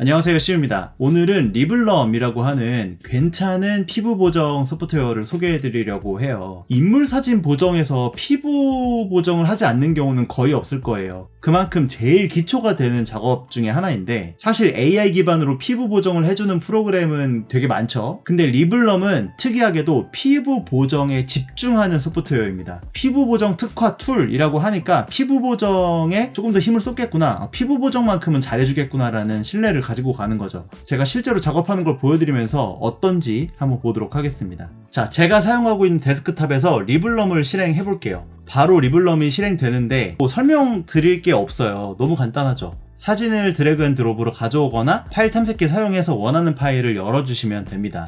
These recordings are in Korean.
안녕하세요 시우입니다. 오늘은 리블럼이라고 하는 괜찮은 피부 보정 소프트웨어를 소개해 드리려고 해요. 인물 사진 보정에서 피부 보정을 하지 않는 경우는 거의 없을 거예요. 그만큼 제일 기초가 되는 작업 중에 하나인데 사실 AI 기반으로 피부 보정을 해주는 프로그램은 되게 많죠. 근데 리블럼은 특이하게도 피부 보정에 집중하는 소프트웨어입니다. 피부 보정 특화 툴이라고 하니까 피부 보정에 조금 더 힘을 쏟겠구나 피부 보정만큼은 잘해주겠구나 라는 신뢰를 가지고 가는 거죠. 제가 실제로 작업하는 걸 보여드리면서 어떤지 한번 보도록 하겠습니다. 자, 제가 사용하고 있는 데스크탑에서 리블럼을 실행해 볼게요. 바로 리블럼이 실행되는데 뭐 설명 드릴 게 없어요. 너무 간단하죠. 사진을 드래그 앤 드롭으로 가져오거나 파일 탐색기 사용해서 원하는 파일을 열어주시면 됩니다.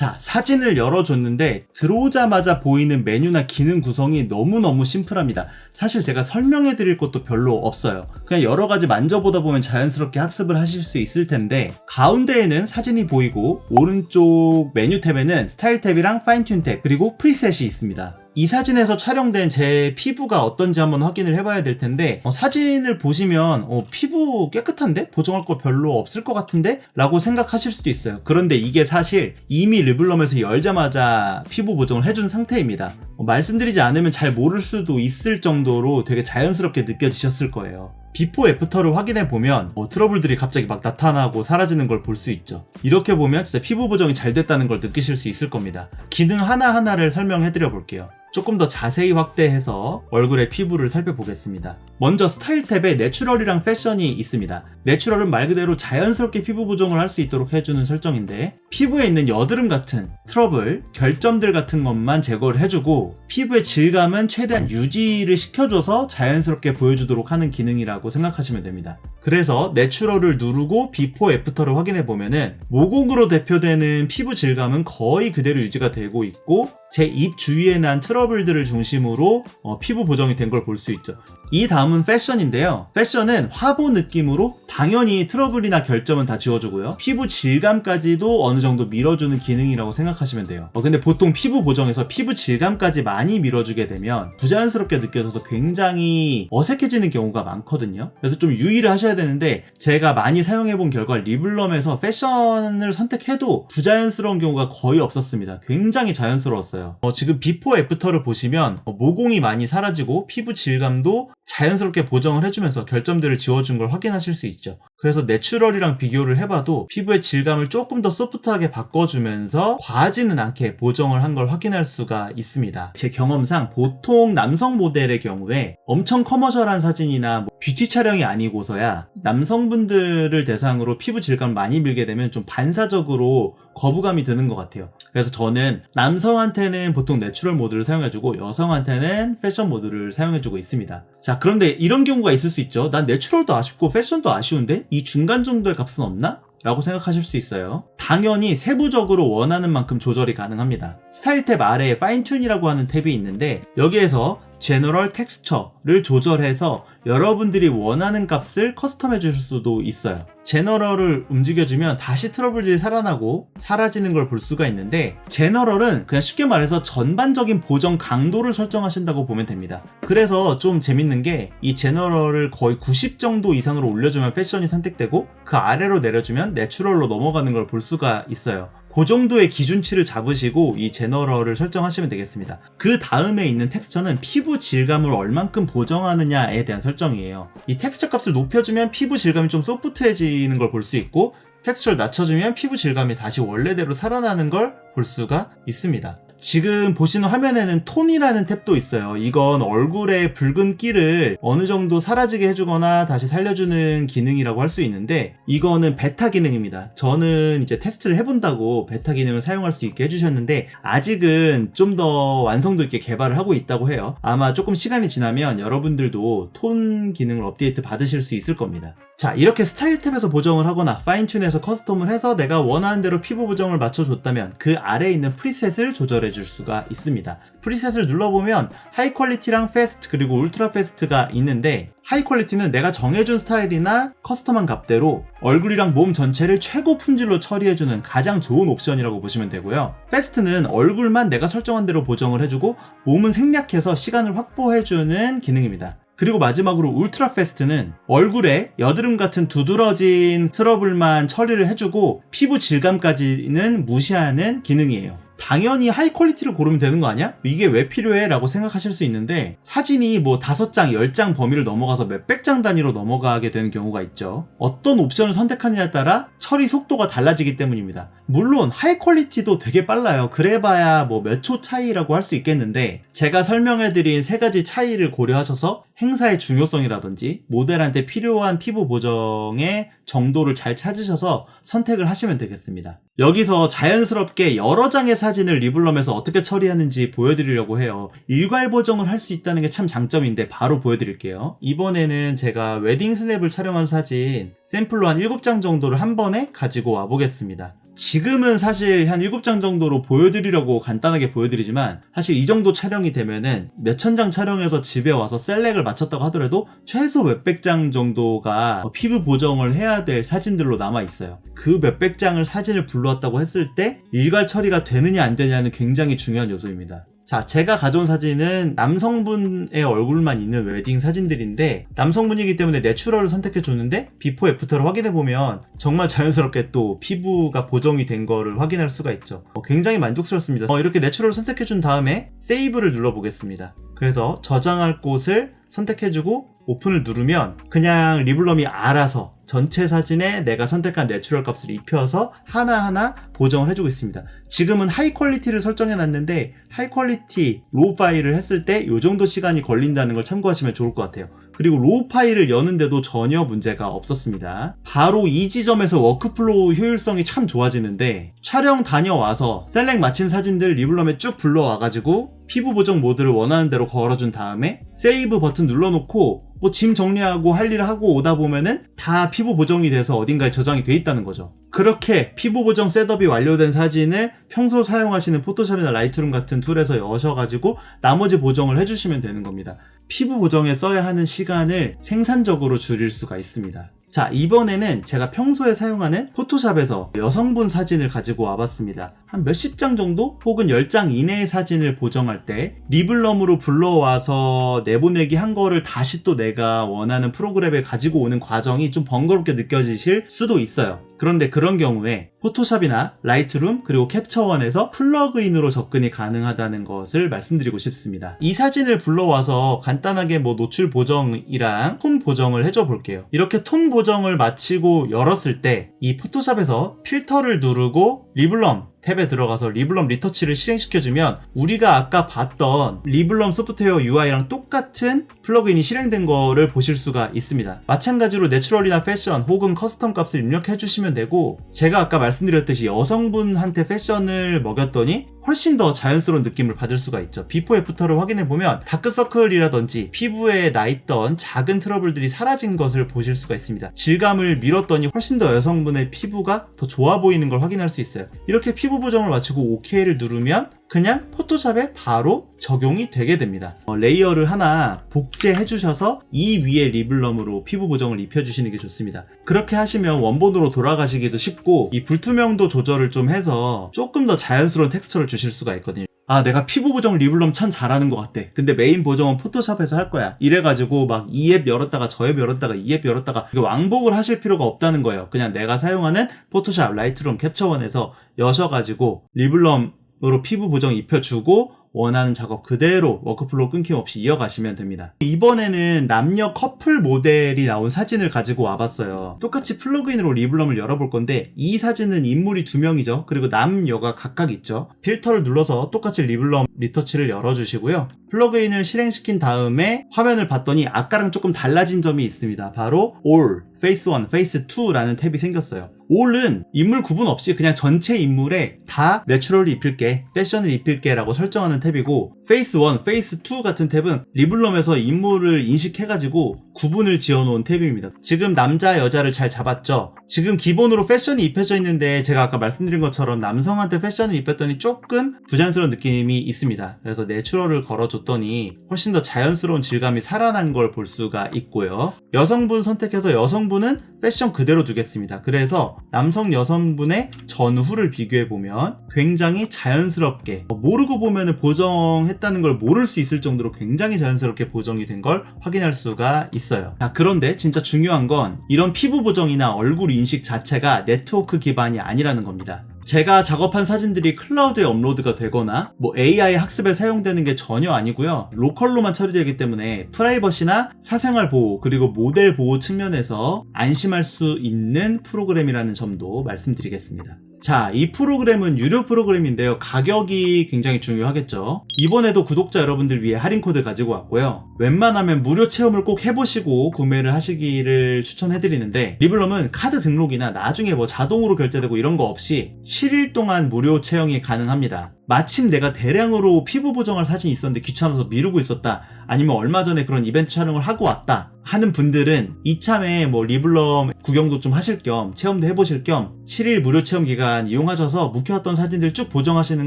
자, 사진을 열어줬는데 들어오자마자 보이는 메뉴나 기능 구성이 너무너무 심플합니다. 사실 제가 설명해 드릴 것도 별로 없어요. 그냥 여러 가지 만져보다 보면 자연스럽게 학습을 하실 수 있을 텐데 가운데에는 사진이 보이고 오른쪽 메뉴 탭에는 스타일 탭이랑 파인튠 탭 그리고 프리셋이 있습니다. 이 사진에서 촬영된 제 피부가 어떤지 한번 확인을 해봐야 될 텐데 어, 사진을 보시면 어, 피부 깨끗한데? 보정할 거 별로 없을 것 같은데? 라고 생각하실 수도 있어요. 그런데 이게 사실 이미 르블럼에서 열자마자 피부 보정을 해준 상태입니다. 어, 말씀드리지 않으면 잘 모를 수도 있을 정도로 되게 자연스럽게 느껴지셨을 거예요 비포 애프터를 확인해 보면 어, 트러블들이 갑자기 막 나타나고 사라지는 걸 볼 수 있죠. 이렇게 보면 진짜 피부 보정이 잘 됐다는 걸 느끼실 수 있을 겁니다. 기능 하나하나를 설명해 드려 볼게요. 조금 더 자세히 확대해서 얼굴의 피부를 살펴보겠습니다. 먼저 스타일 탭에 내추럴이랑 패션이 있습니다. 내추럴은 말 그대로 자연스럽게 피부 보정을 할 수 있도록 해주는 설정인데 피부에 있는 여드름 같은 트러블, 결점들 같은 것만 제거를 해주고 피부의 질감은 최대한 유지를 시켜줘서 자연스럽게 보여주도록 하는 기능이라고 생각하시면 됩니다. 그래서 내추럴을 누르고 비포 애프터를 확인해 보면은 모공으로 대표되는 피부 질감은 거의 그대로 유지가 되고 있고 제 입 주위에 난 트러블들을 중심으로 어, 피부 보정이 된 걸 볼 수 있죠. 이 다음은 패션인데요. 패션은 화보 느낌으로 당연히 트러블이나 결점은 다 지워주고요. 피부 질감까지도 어느 정도 밀어주는 기능이라고 생각하시면 돼요. 어, 근데 보통 피부 보정에서 피부 질감까지 많이 밀어주게 되면 부자연스럽게 느껴져서 굉장히 어색해지는 경우가 많거든요. 그래서 좀 유의를 하셔야 되는데 제가 많이 사용해본 결과 리블럼에서 패션을 선택해도 부자연스러운 경우가 거의 없었습니다. 굉장히 자연스러웠어요. 어, 지금 비포 애프터를 보시면 어, 모공이 많이 사라지고 피부 질감도 자연스럽게 보정을 해주면서 결점들을 지워준 걸 확인하실 수 있죠. 그래서 내추럴이랑 비교를 해봐도 피부의 질감을 조금 더 소프트하게 바꿔주면서 과하지는 않게 보정을 한 걸 확인할 수가 있습니다. 제 경험상 보통 남성 모델의 경우에 엄청 커머셜한 사진이나 뭐 뷰티 촬영이 아니고서야 남성분들을 대상으로 피부 질감을 많이 밀게 되면 좀 반사적으로 거부감이 드는 것 같아요. 그래서 저는 남성한테는 보통 내추럴 모드를 사용해주고 여성한테는 패션 모드를 사용해주고 있습니다. 자, 그런데 이런 경우가 있을 수 있죠. 난 내추럴도 아쉽고 패션도 아쉬운데 이 중간 정도의 값은 없나? 라고 생각하실 수 있어요. 당연히 세부적으로 원하는 만큼 조절이 가능합니다. 스타일 탭 아래에 파인튠이라고 하는 탭이 있는데 여기에서 제너럴 텍스처를 조절해서 여러분들이 원하는 값을 커스텀해 주실 수도 있어요. 제너럴을 움직여주면 다시 트러블들이 살아나고 사라지는 걸 볼 수가 있는데 제너럴은 그냥 쉽게 말해서 전반적인 보정 강도를 설정하신다고 보면 됩니다. 그래서 좀 재밌는 게 이 제너럴을 거의 90 정도 이상으로 올려주면 패션이 선택되고 그 아래로 내려주면 내추럴로 넘어가는 걸 볼 수가 있어요. 그 정도의 기준치를 잡으시고 이 제너럴을 설정하시면 되겠습니다. 그 다음에 있는 텍스처는 피부 질감을 얼만큼 보정하느냐에 대한 설정이에요. 이 텍스처 값을 높여주면 피부 질감이 좀 소프트해지는 걸 볼 수 있고 텍스처를 낮춰주면 피부 질감이 다시 원래대로 살아나는 걸 볼 수가 있습니다. 지금 보시는 화면에는 톤이라는 탭도 있어요. 이건 얼굴의 붉은 끼를 어느 정도 사라지게 해주거나 다시 살려주는 기능이라고 할 수 있는데 이거는 베타 기능입니다. 저는 이제 테스트를 해본다고 베타 기능을 사용할 수 있게 해주셨는데 아직은 좀 더 완성도 있게 개발을 하고 있다고 해요. 아마 조금 시간이 지나면 여러분들도 톤 기능을 업데이트 받으실 수 있을 겁니다. 자 이렇게 스타일 탭에서 보정을 하거나 파인튠에서 커스텀을 해서 내가 원하는 대로 피부 보정을 맞춰줬다면 그 아래에 있는 프리셋을 조절해 줄 수가 있습니다. 프리셋을 눌러보면 하이 퀄리티랑 패스트 그리고 울트라 패스트가 있는데 하이 퀄리티는 내가 정해준 스타일이나 커스텀한 값대로 얼굴이랑 몸 전체를 최고 품질로 처리해주는 가장 좋은 옵션이라고 보시면 되고요. 패스트는 얼굴만 내가 설정한 대로 보정을 해주고 몸은 생략해서 시간을 확보해주는 기능입니다. 그리고 마지막으로 울트라 페스트는 얼굴에 여드름 같은 두드러진 트러블만 처리를 해주고 피부 질감까지는 무시하는 기능이에요. 당연히 하이 퀄리티를 고르면 되는 거 아니야? 이게 왜 필요해? 라고 생각하실 수 있는데 사진이 뭐 다섯 장, 열장 범위를 넘어가서 몇백 장 단위로 넘어가게 되는 경우가 있죠. 어떤 옵션을 선택하느냐에 따라 처리 속도가 달라지기 때문입니다. 물론 하이 퀄리티도 되게 빨라요. 그래봐야 뭐 몇 초 차이라고 할 수 있겠는데 제가 설명해드린 세 가지 차이를 고려하셔서 행사의 중요성이라든지 모델한테 필요한 피부 보정의 정도를 잘 찾으셔서 선택을 하시면 되겠습니다. 여기서 자연스럽게 여러 장의 사진을 리블럼에서 어떻게 처리하는지 보여드리려고 해요. 일괄 보정을 할 수 있다는 게 참 장점인데 바로 보여드릴게요. 이번에는 제가 웨딩 스냅을 촬영한 사진 샘플로 한 7장 정도를 한 번에 가지고 와 보겠습니다. 지금은 사실 한 7장 정도로 보여드리려고 간단하게 보여드리지만 사실 이 정도 촬영이 되면은 몇천 장 촬영해서 집에 와서 셀렉을 마쳤다고 하더라도 최소 몇백 장 정도가 피부 보정을 해야 될 사진들로 남아 있어요. 그 몇백 장을 사진을 불러왔다고 했을 때 일괄 처리가 되느냐 안 되느냐는 굉장히 중요한 요소입니다. 자, 제가 가져온 사진은 남성분의 얼굴만 있는 웨딩 사진들인데 남성분이기 때문에 내추럴을 선택해 줬는데 비포 애프터를 확인해 보면 정말 자연스럽게 또 피부가 보정이 된 거를 확인할 수가 있죠. 어, 굉장히 만족스럽습니다. 어, 이렇게 내추럴을 선택해 준 다음에 세이브를 눌러 보겠습니다. 그래서 저장할 곳을 선택해주고 오픈을 누르면 그냥 리블럼이 알아서 전체 사진에 내가 선택한 내추럴 값을 입혀서 하나하나 보정을 해주고 있습니다. 지금은 하이 퀄리티를 설정해 놨는데 하이 퀄리티 로우 파일을 했을 때 이 정도 시간이 걸린다는 걸 참고하시면 좋을 것 같아요. 그리고 로우 파일을 여는데도 전혀 문제가 없었습니다. 바로 이 지점에서 워크플로우 효율성이 참 좋아지는데 촬영 다녀와서 셀렉 마친 사진들 리블럼에 쭉 불러와가지고 피부 보정 모드를 원하는 대로 걸어준 다음에 세이브 버튼 눌러놓고 뭐 짐 정리하고 할 일 하고 오다 보면은 다 피부 보정이 돼서 어딘가에 저장이 돼 있다는 거죠. 그렇게 피부 보정 셋업이 완료된 사진을 평소 사용하시는 포토샵이나 라이트룸 같은 툴에서 여셔가지고 나머지 보정을 해주시면 되는 겁니다. 피부 보정에 써야 하는 시간을 생산적으로 줄일 수가 있습니다. 자, 이번에는 제가 평소에 사용하는 포토샵에서 여성분 사진을 가지고 와봤습니다. 한 몇십 장 정도 혹은 10장 이내의 사진을 보정할 때 리블럼으로 불러와서 내보내기 한 거를 다시 또 내가 원하는 프로그램에 가지고 오는 과정이 좀 번거롭게 느껴지실 수도 있어요. 그런데 그런 경우에 포토샵이나 라이트룸 그리고 캡처원에서 플러그인으로 접근이 가능하다는 것을 말씀드리고 싶습니다. 이 사진을 불러와서 간단하게 뭐 노출 보정이랑 톤 보정을 해줘 볼게요. 이렇게 톤 보정 을 마치고 열었을 때 이 포토샵에서 필터를 누르고 리블럼 탭에 들어가서 리블럼 리터치를 실행시켜주면 우리가 아까 봤던 리블럼 소프트웨어 UI랑 똑같은 플러그인이 실행된 거를 보실 수가 있습니다. 마찬가지로 내추럴이나 패션 혹은 커스텀 값을 입력해 주시면 되고 제가 아까 말씀드렸듯이 여성분한테 패션을 먹였더니 훨씬 더 자연스러운 느낌을 받을 수가 있죠. 비포 애프터를 확인해 보면 다크서클이라든지 피부에 나 있던 작은 트러블들이 사라진 것을 보실 수가 있습니다. 질감을 밀었더니 훨씬 더 여성분의 피부가 더 좋아 보이는 걸 확인할 수 있어요. 이렇게 피부 보정을 마치고 OK를 누르면 그냥 포토샵에 바로 적용이 되게 됩니다. 어, 레이어를 하나 복제해 주셔서 이 위에 리블럼으로 피부 보정을 입혀 주시는 게 좋습니다. 그렇게 하시면 원본으로 돌아가시기도 쉽고 이 불투명도 조절을 좀 해서 조금 더 자연스러운 텍스처를 주실 수가 있거든요. 아, 내가 피부 보정 리블럼 참 잘하는 것 같아. 근데 메인 보정은 포토샵에서 할 거야. 이래가지고 막 이 앱 열었다가 저 앱 열었다가 이 앱 열었다가 왕복을 하실 필요가 없다는 거예요. 그냥 내가 사용하는 포토샵, 라이트룸, 캡처원에서 여셔가지고 리블럼 으로 피부 보정 입혀주고 원하는 작업 그대로 워크플로우 끊김없이 이어가시면 됩니다. 이번에는 남녀 커플 모델이 나온 사진을 가지고 와봤어요. 똑같이 플러그인으로 리블럼을 열어볼 건데 이 사진은 인물이 두 명이죠. 그리고 남녀가 각각 있죠. 필터를 눌러서 똑같이 리블럼 리터치를 열어주시고요. 플러그인을 실행시킨 다음에 화면을 봤더니 아까랑 조금 달라진 점이 있습니다. 바로 All, Face 1, Face 2라는 탭이 생겼어요. All은 인물 구분 없이 그냥 전체 인물에 다 내추럴을 입힐게, 패션을 입힐게 라고 설정하는 탭이고 Face 1, Face 2 같은 탭은 리블럼에서 인물을 인식해가지고 구분을 지어놓은 탭입니다. 지금 남자, 여자를 잘 잡았죠? 지금 기본으로 패션이 입혀져 있는데 제가 아까 말씀드린 것처럼 남성한테 패션을 입혔더니 조금 부자연스러운 느낌이 있습니다. 그래서 내추럴을 걸어줬더니 훨씬 더 자연스러운 질감이 살아난 걸 볼 수가 있고요. 여성분 선택해서 여성분 남성분은 패션 그대로 두겠습니다. 그래서 남성 여성분의 전후를 비교해 보면 굉장히 자연스럽게 모르고 보면은 보정했다는 걸 모를 수 있을 정도로 굉장히 자연스럽게 보정이 된 걸 확인할 수가 있어요. 자, 그런데 진짜 중요한 건 이런 피부 보정이나 얼굴 인식 자체가 네트워크 기반이 아니라는 겁니다. 제가 작업한 사진들이 클라우드에 업로드가 되거나 뭐 AI 학습에 사용되는 게 전혀 아니고요. 로컬로만 처리되기 때문에 프라이버시나 사생활 보호 그리고 모델 보호 측면에서 안심할 수 있는 프로그램이라는 점도 말씀드리겠습니다. 자, 이 프로그램은 유료 프로그램인데요. 가격이 굉장히 중요하겠죠. 이번에도 구독자 여러분들 위해 할인 코드 가지고 왔고요. 웬만하면 무료 체험을 꼭 해보시고 구매를 하시기를 추천해드리는데 리블럼은 카드 등록이나 나중에 뭐 자동으로 결제되고 이런 거 없이 7일 동안 무료 체험이 가능합니다. 마침 내가 대량으로 피부 보정할 사진이 있었는데 귀찮아서 미루고 있었다. 아니면 얼마 전에 그런 이벤트 촬영을 하고 왔다. 하는 분들은 이참에 뭐 리블럼 구경도 좀 하실 겸 체험도 해보실 겸 7일 무료 체험 기간 이용하셔서 묵혀왔던 사진들 쭉 보정하시는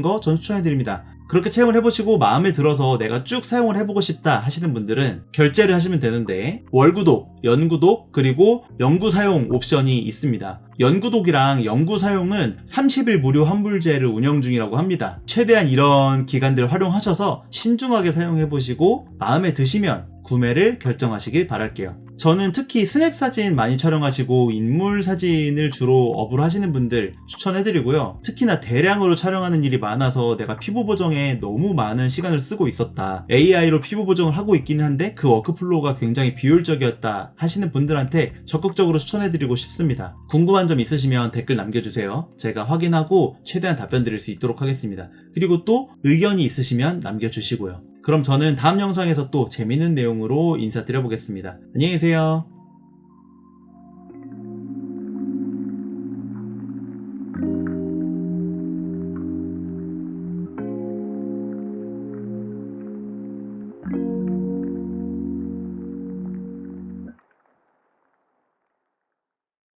거 전 추천해드립니다. 그렇게 체험을 해보시고 마음에 들어서 내가 쭉 사용을 해보고 싶다 하시는 분들은 결제를 하시면 되는데 월구독, 연구독, 그리고 연구 사용 옵션이 있습니다. 연구독이랑 연구 사용은 30일 무료 환불제를 운영 중이라고 합니다. 최대한 이런 기간들을 활용하셔서 신중하게 사용해 보시고 마음에 드시면 구매를 결정하시길 바랄게요. 저는 특히 스냅 사진 많이 촬영하시고 인물 사진을 주로 업을 하시는 분들 추천해드리고요. 특히나 대량으로 촬영하는 일이 많아서 내가 피부 보정에 너무 많은 시간을 쓰고 있었다. AI로 피부 보정을 하고 있기는 한데 그 워크플로우가 굉장히 비효율적이었다 하시는 분들한테 적극적으로 추천해드리고 싶습니다. 궁금한 점 있으시면 댓글 남겨주세요. 제가 확인하고 최대한 답변 드릴 수 있도록 하겠습니다. 그리고 또 의견이 있으시면 남겨주시고요. 그럼 저는 다음 영상에서 또 재밌는 내용으로 인사드려보겠습니다. 안녕히 계세요.